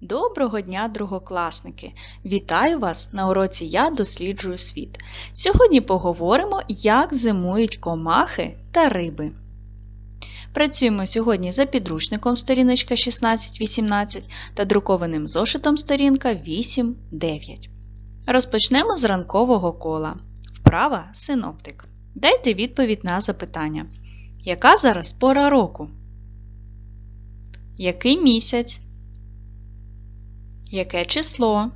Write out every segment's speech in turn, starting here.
Доброго дня, другокласники! Вітаю вас на уроці Я досліджую світ. Сьогодні поговоримо, як зимують комахи та риби. Працюємо сьогодні за підручником сторіночка 16-18 та друкованим зошитом сторінка 8-9. Розпочнемо з ранкового кола. Вправа синоптик. Дайте відповідь на запитання. Яка зараз пора року? Який місяць? Яке число?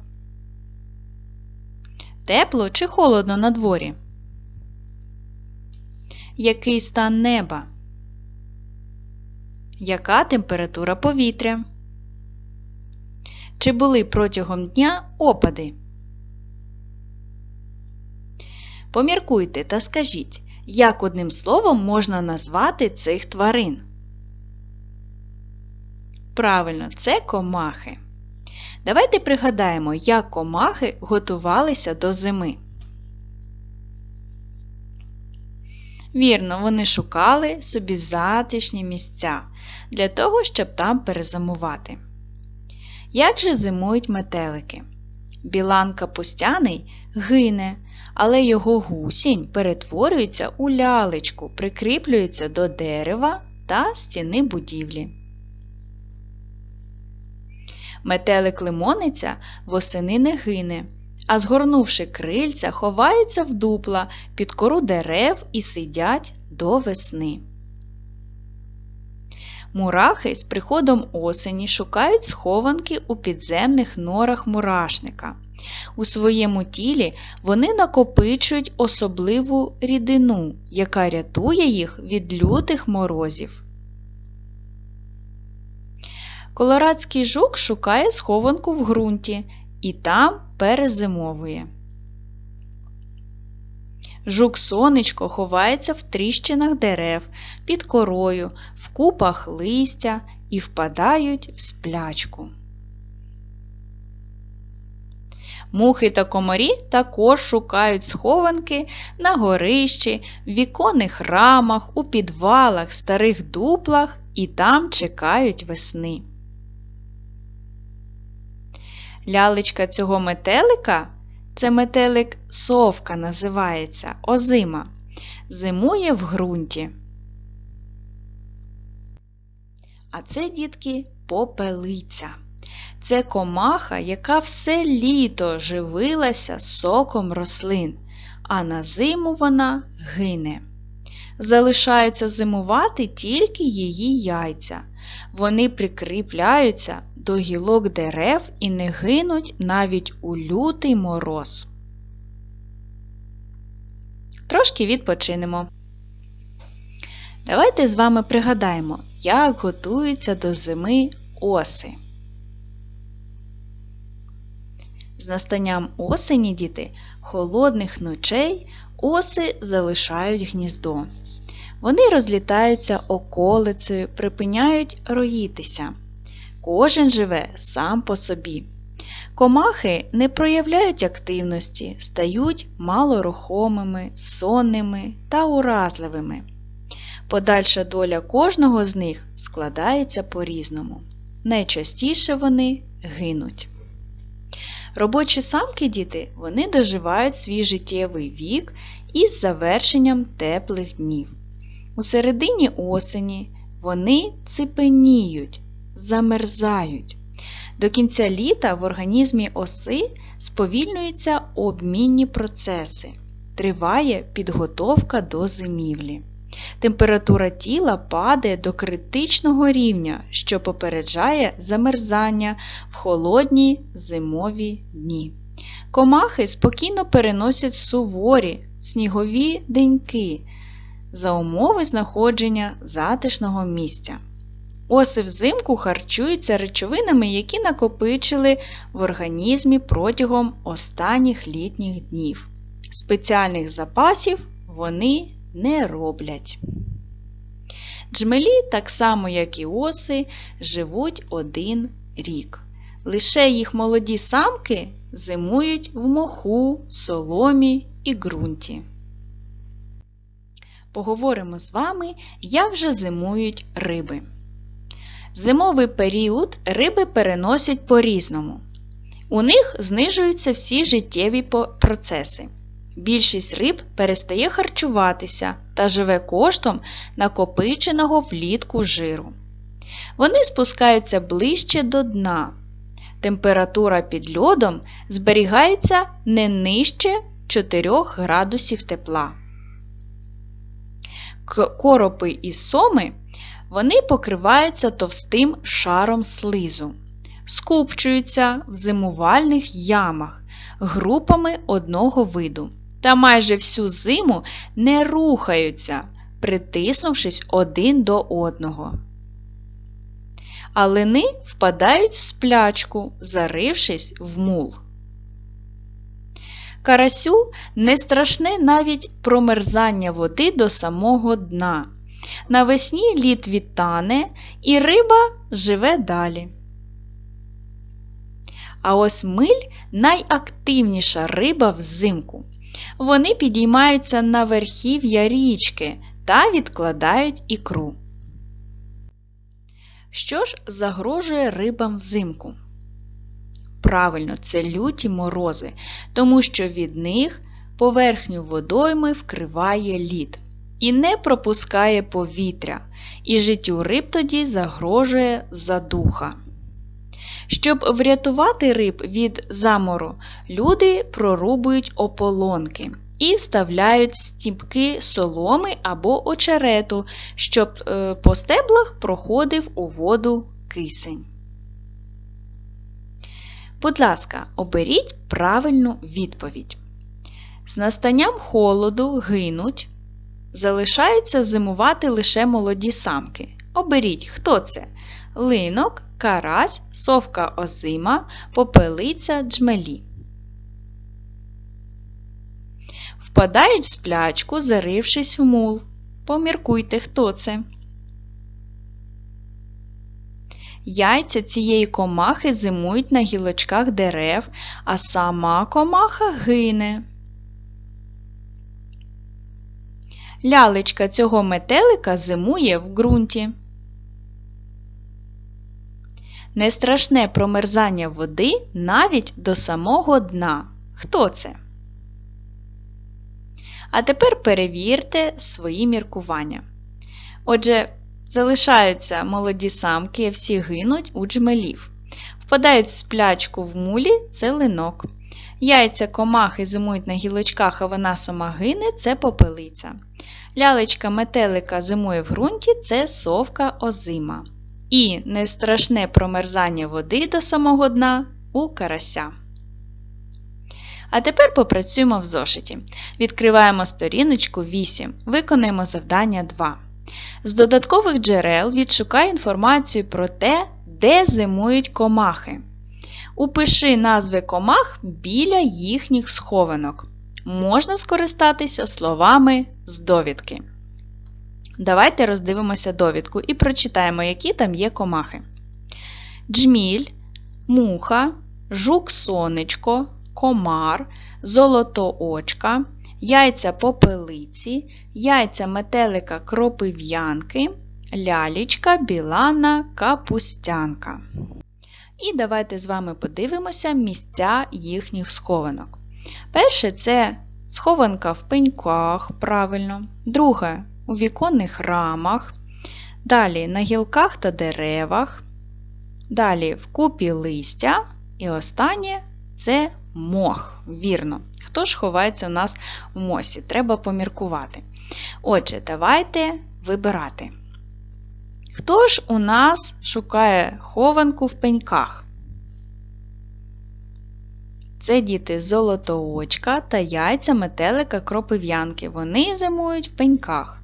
Тепло чи холодно на дворі? Який стан неба? Яка температура повітря? Чи були протягом дня опади? Поміркуйте та скажіть, як одним словом можна назвати цих тварин? Правильно, це комахи. Давайте пригадаємо, як комахи готувалися до зими. Вірно, вони шукали собі затишні місця для того, щоб там перезимувати. Як же зимують метелики? Білан капустяний гине, але його гусінь перетворюється у лялечку, прикріплюється до дерева та стіни будівлі. Метелик лимониця восени не гине, а згорнувши крильця, ховаються в дупла під кору дерев і сидять до весни. Мурахи з приходом осені шукають схованки у підземних норах мурашника. У своєму тілі вони накопичують особливу рідину, яка рятує їх від лютих морозів. Колорадський жук шукає схованку в ґрунті і там перезимовує. Жук сонечко ховається в тріщинах дерев, під корою, в купах листя і впадають в сплячку. Мухи та комарі також шукають схованки на горищі, в віконних рамах, у підвалах, старих дуплах і там чекають весни. Лялечка цього метелика це метелик совка називається озима. Зимує в ґрунті. А це, дітки, попелиця. Це комаха, яка все літо живилася соком рослин, а на зиму вона гине. Залишаються зимувати тільки її яйця. Вони прикріпляються до гілок дерев і не гинуть навіть у лютий мороз. Трошки відпочинемо. Давайте з вами пригадаємо, як готуються до зими оси. З настанням осені діти холодних ночей оси залишають гніздо. Вони розлітаються околицею, припиняють роїтися. Кожен живе сам по собі. Комахи не проявляють активності, стають малорухомими, сонними та уразливими. Подальша доля кожного з них складається по-різному. Найчастіше вони гинуть. Робочі самки діти вони доживають свій життєвий вік із завершенням теплих днів. У середині осені вони ципеніють, замерзають. До кінця літа в організмі оси сповільнюються обмінні процеси. Триває підготовка до зимівлі. Температура тіла падає до критичного рівня, що попереджає замерзання в холодні зимові дні. Комахи спокійно переносять суворі, снігові деньки за умови знаходження затишного місця. Оси взимку харчуються речовинами, які накопичили в організмі протягом останніх літніх днів. Спеціальних запасів вони не роблять. Джмелі, так само як і оси, живуть один рік. Лише їх молоді самки зимують в моху, соломі і ґрунті. Поговоримо з вами, як же зимують риби. Зимовий період риби переносять по-різному. У них знижуються всі життєві процеси. Більшість риб перестає харчуватися та живе коштом накопиченого влітку жиру. Вони спускаються ближче до дна. Температура під льодом зберігається не нижче 4 градусів тепла. Коропи і соми вони покриваються товстим шаром слизу, скупчуються в зимувальних ямах групами одного виду та майже всю зиму не рухаються, притиснувшись один до одного. А лини впадають в сплячку, зарившись в мул. Карасю не страшне навіть промерзання води до самого дна. Навесні лід відтане і риба живе далі. А ось миль найактивніша риба взимку. Вони підіймаються на верхів'я річки та відкладають ікру. Що ж загрожує рибам взимку? Правильно, це люті морози, тому що від них поверхню водойми вкриває лід і не пропускає повітря, і життю риб тоді загрожує задуха. Щоб врятувати риб від замору, люди прорубують ополонки і вставляють стіпки соломи або очерету, щоб е, по стеблах проходив у воду кисень. Будь ласка, оберіть правильну відповідь. З настанням холоду гинуть, залишаються зимувати лише молоді самки. Оберіть, хто це? Линок, карась, совка озима, попелиця джмелі. Впадають в сплячку, зарившись в мул. Поміркуйте, хто це. Яйця цієї комахи зимують на гілочках дерев, а сама комаха гине. Лялечка цього метелика зимує в ґрунті. Нестрашне промерзання води навіть до самого дна. Хто це? А тепер перевірте свої міркування. Отже, залишаються молоді самки, всі гинуть у джмелів. Впадають в сплячку в мулі це линок. Яйця комахи зимують на гілочках, а вона сама гине це попелиця. Лялечка метелика зимує в ґрунті це совка озима. І нестрашне промерзання води до самого дна у карася. А тепер попрацюємо в зошиті. Відкриваємо сторіночку 8. Виконаємо завдання 2. З додаткових джерел відшукай інформацію про те, де зимують комахи. Упиши назви комах біля їхніх схованок. Можна скористатися словами з довідки. Давайте роздивимося довідку і прочитаємо, які там є комахи. Джміль, муха, жук-сонечко, комар, золотоочка, яйця попелиці, яйця метелика кропив'янки, лялічка, білана, капустянка. І давайте з вами подивимося місця їхніх схованок. Перше це схованка в пеньках, правильно. Друге у віконних рамах. Далі на гілках та деревах. Далі в купі листя. І останнє це мох. Вірно. Хто ж ховається у нас в мосі? Треба поміркувати. Отже, давайте вибирати. Хто ж у нас шукає хованку в пеньках? Це діти золотоочка та яйця метелика кропив'янки. Вони зимують в пеньках.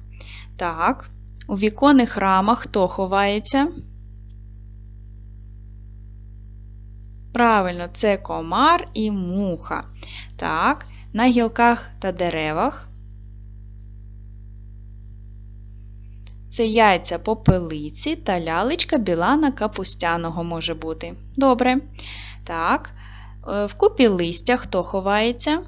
Так, у віконних рамах хто ховається? Правильно, це комар і муха. Так, на гілках та деревах. Це яйця попелиці та лялечка білана капустяного може бути. Добре. Так, е, в купі листя хто ховається?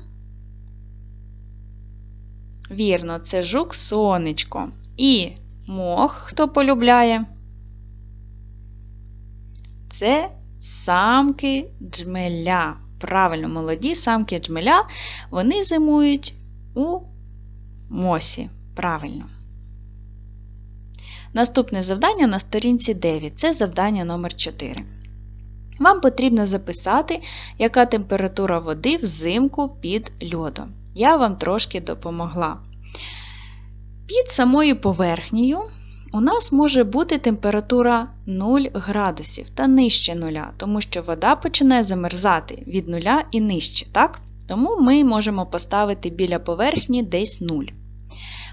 Вірно, це жук сонечко. І мох хто полюбляє? Це самки джмеля. Правильно, молоді самки джмеля, вони зимують у мосі. Правильно. Наступне завдання на сторінці 9 це завдання номер 4. Вам потрібно записати, яка температура води взимку під льодом. Я вам трошки допомогла. Під самою поверхнею у нас може бути температура 0 градусів та нижче нуля, тому що вода починає замерзати від нуля і нижче. так? Тому ми можемо поставити біля поверхні десь 0.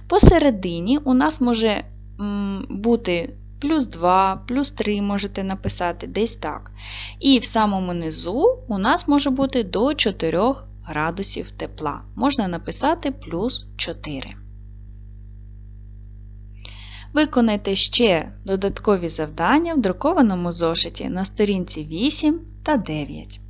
Посередині у нас може бути плюс 2, плюс 3 можете написати десь так. І в самому низу у нас може бути до 4 градусів тепла. Можна написати плюс 4. Виконайте ще додаткові завдання в друкованому зошиті на сторінці 8 та 9.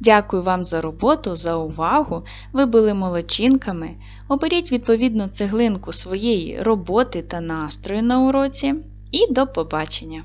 Дякую вам за роботу, за увагу. Ви були молодчинками. Оберіть відповідну цеглинку своєї роботи та настрою на уроці. І до побачення!